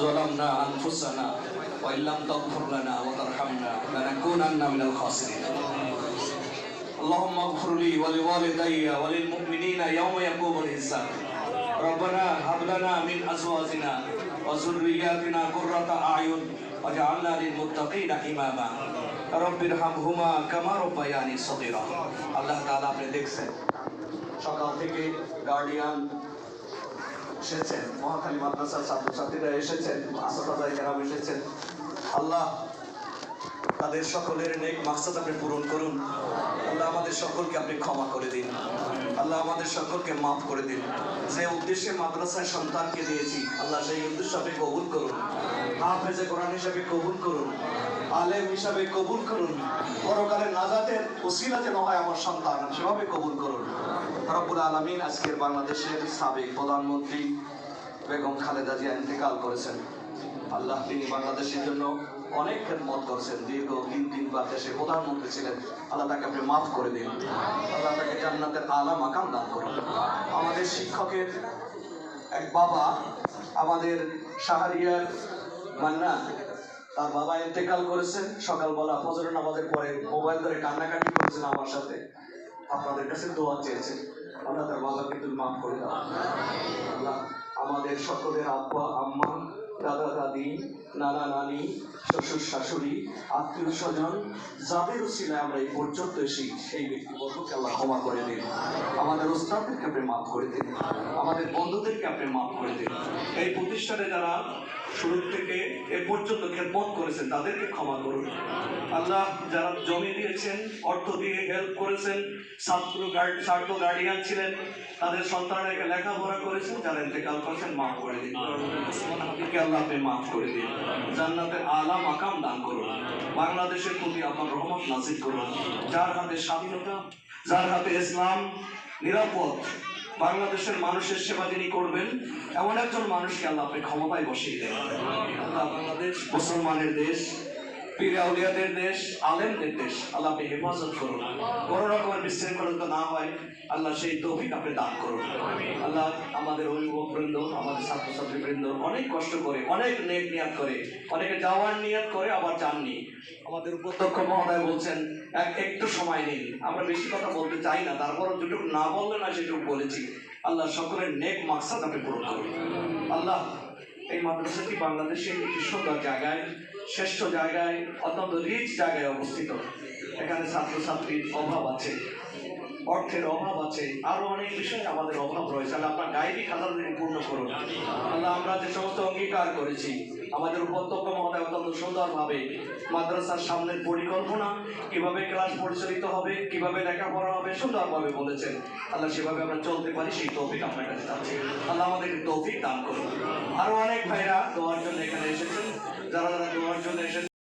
ظلمنا أنفسنا وإن لم تغفر لنا وترحمنا لنكونن من الخاسرين اللهم اغفر لي ولوالدي وللمؤمنين يوم يقوم الحساب ربنا هب لنا من ازواجنا وذرياتنا قرة اعين واجعلنا للمتقين اماما رب ارحمهما كما ربياني صغيرا আল্লাহ তাআলা আপনি দেখছেন সকাল থেকে গার্ডিয়ান এসেছেন, মহাখালী মাদ্রাসার ছাত্রছাত্রীরা এসেছেন আসাদাই কেরাম এসেছেন। আল্লাহ তাদের সকলের নেক মাকসাদ আপনি পূরণ করুন। আল্লাহ আমাদের সকলকে আপনি ক্ষমা করে দিন। আল্লাহ আমাদের সকলকে মাফ করে দিন। যে উদ্দেশ্যে মাদ্রাসায় সন্তানকে দিয়েছি, আল্লাহ সেই উদ্দেশ্য আপনি কবুল করুন। হাফেজে কোরআন হিসাবে কবুল করুন। আলেম হিসাবে কবুল করুন। পরকালে নাজাতের ওসিলা যেন হয় আমার সন্তান, সেভাবে কবুল করুন। রব্বুল আলমিন আজকের বাংলাদেশের সাবেক প্রধানমন্ত্রী বেগম খালেদা জিয়া ইন্তেকাল করেছেন। আল্লাহ তিনি বাংলাদেশের জন্য অনেক খেদমত করেছেন। দীর্ঘ তিন তিনবার দেশে প্রধানমন্ত্রী ছিলেন। আল্লাহ তাকে আপনি মাফ করে দিন। আল্লাহ তাকে জান্নাতের আলা মাকাম দান করুন। আমাদের শিক্ষকের এক বাবা আমাদের শাহরিয়ার মান্না তার বাবা ইন্তেকাল করেছেন। সকালবেলা ফজরের নামাজের পরে মোবাইল ধরে কান্নাকাটি করেছেন আমার সাথে। আপনাদের কাছে দোয়া চেয়েছেন। আল্লাহ তার বাবাকে তুমি মাফ করে দাও। আল্লাহ আমাদের সকলের আব্বা, আম্মা, দাদা, দাদি, নানা, নানি, শ্বশুর, শাশুড়ি, আত্মীয় স্বজন, যাদের উসিলায় আমরা এই পর্যন্ত এসি সেই ব্যক্তিবর্গকে আল্লাহ ক্ষমা করে দিন। আমাদের ওস্তাদদেরকে আপনি মাফ করে দিন। আমাদের বন্ধুদেরকে আপনি মাফ করে দিন। এই প্রতিষ্ঠানে যারা শুরু থেকে এ পর্যন্ত খেদমত করেছেন, তাদেরকে ক্ষমা করুন। আল্লাহ যারা জমি দিয়েছেন, অর্থ দিয়ে হেল্প করেছেন, ছাত্র ছাত্র গার্ডিয়ান ছিলেন, তাদের সন্তানকে লেখাপড়া করেছেন, যারা ইন্তেকাল করেছেন, মাফ করে দিন। হাবিবকে আল্লাহ আপনি মাফ করে দিন। জান্নাতের আলা মাকাম দান করুন। বাংলাদেশের প্রতি আপনার রহমত নাজির করুন। যার হাতে স্বাধীনতা, যার হাতে ইসলাম নিরাপদ বাংলাদেশের মানুষের সেবা তিনি করবেন, এমন একজন মানুষকে আল্লাহ আপনি ক্ষমতায় বসিয়ে দেন। আল্লাহ বাংলাদেশ, মুসলমানের দেশ, পীর দেশ, আলেমদের দেশ, আল্লাহ আপনি হেফাজত করুন। কোনো রকমের বিশৃঙ্খলতা না হয়, আল্লাহ সেই তৌফিক আপনি দান করুন। আল্লাহ আমাদের অভিভাবক বৃন্দ আমাদের ছাত্রছাত্রী বৃন্দ অনেক কষ্ট করে, অনেক নেক নিয়াত করে, অনেকে যাওয়ার নিয়াত করে, আবার যাননি। আমাদের উপত্যক্ষ মহোদয় বলছেন, এক, একটু সময় নিন। আমরা বেশি কথা বলতে চাই না, তারপরও যেটুকু না বললে না সেটুকু বলেছি। আল্লাহ সকলের নেক মাকসাদ আপনি পূরণ করুন। আল্লাহ এই মাদ্রাসাটি বাংলাদেশের একটি সুন্দর জায়গায়, শ্রেষ্ঠ জায়গায়, অত্যন্ত রিচ জায়গায় অবস্থিত। এখানে ছাত্রছাত্রীর অভাব আছে, অর্থের অভাব আছে, আরও অনেক বিষয়ে আমাদের অভাব রয়েছে। আল্লাহ আপনার খাতার তিনি পূর্ণ করুন। আল্লাহ আমরা যে সমস্ত অঙ্গীকার করেছি, আমাদের উপত্যকা মহোদয় অত্যন্ত সুন্দরভাবে মাদ্রাসার সামনের পরিকল্পনা, কীভাবে ক্লাস পরিচালিত হবে, কীভাবে লেখাপড়া হবে সুন্দরভাবে বলেছেন। আল্লাহ সেভাবে আমরা চলতে পারি, সেই তৌফিক আপনার কাছে আল্লাহ আমাদেরকে তৌফিক দান করুন। আরও অনেক ভাইরা দোয়ার জন্য এখানে এসেছেন। যারা যারা দোয়ার জন্য এসেছেন